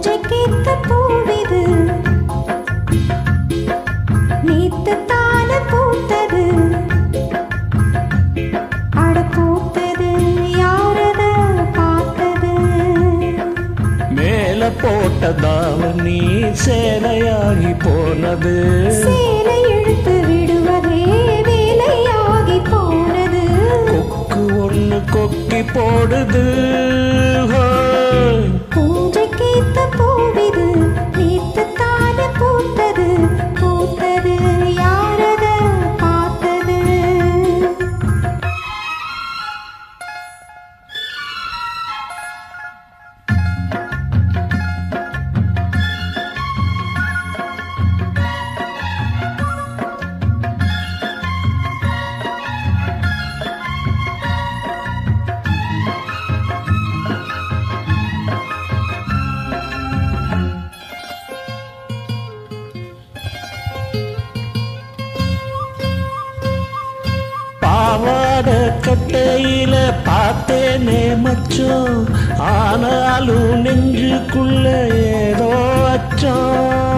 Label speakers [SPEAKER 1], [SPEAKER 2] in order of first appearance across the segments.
[SPEAKER 1] பூஜைக்கேத்த பூவிது. நேத்து தான பூத்தது. அட பூத்தது யாரத பார்த்தது?
[SPEAKER 2] மேல போட்டதாவ நீ சேலையாகி போனது.
[SPEAKER 1] சேலை இழுத்து விடுவதே வேலையாகி போனது.
[SPEAKER 2] கொக்கு ஒண்ணு கொக்கி போடுது. பாவாட கட்டையில பார்த்தேனே மச்சம். ஆனாலும் நெஞ்சுக்குள்ள ஏதோ அச்சம்.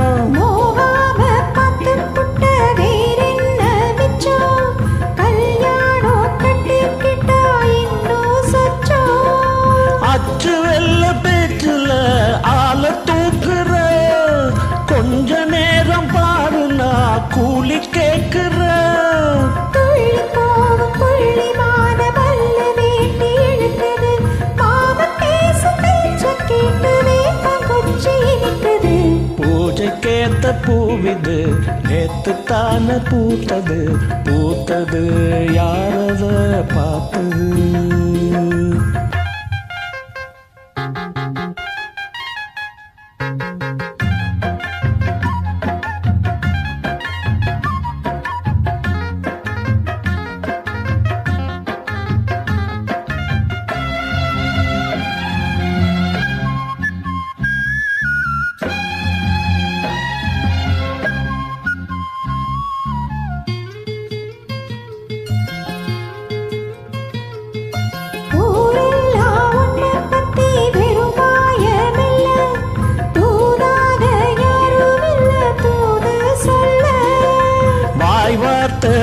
[SPEAKER 2] நேத்த பூவிது நேத்து தானே பூத்தது பூத்தது யாரத பார்த்தது?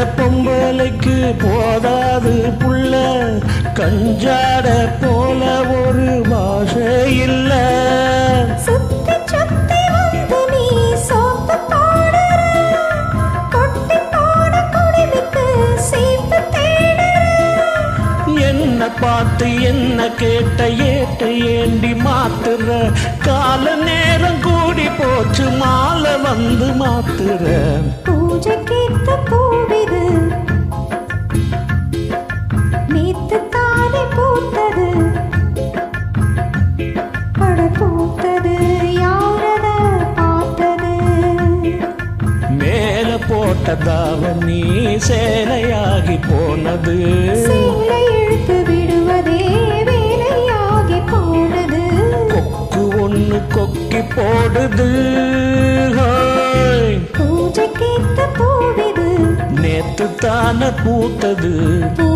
[SPEAKER 2] பொம்பளைக்கு போதாது புள்ள. கஞ்சாட போல ஒரு பாஷை இல்ல. என்ன பார்த்து என்ன கேட்ட ஏட்ட ஏண்டி மாத்துற. கால நேரம் கூடி போச்சு மாலை வந்து மாத்துற. போட்டதாவ நீ சேலையாகி போனது.
[SPEAKER 1] இழுத்து விடுவதே வேலையாகி போனது.
[SPEAKER 2] கொக்கு ஒண்ணு கொக்கி போடுது. ஹோய்.
[SPEAKER 1] பூஜைக்கேத்த பூவிது
[SPEAKER 2] நேத்து தானே பூத்தது.
[SPEAKER 1] பூ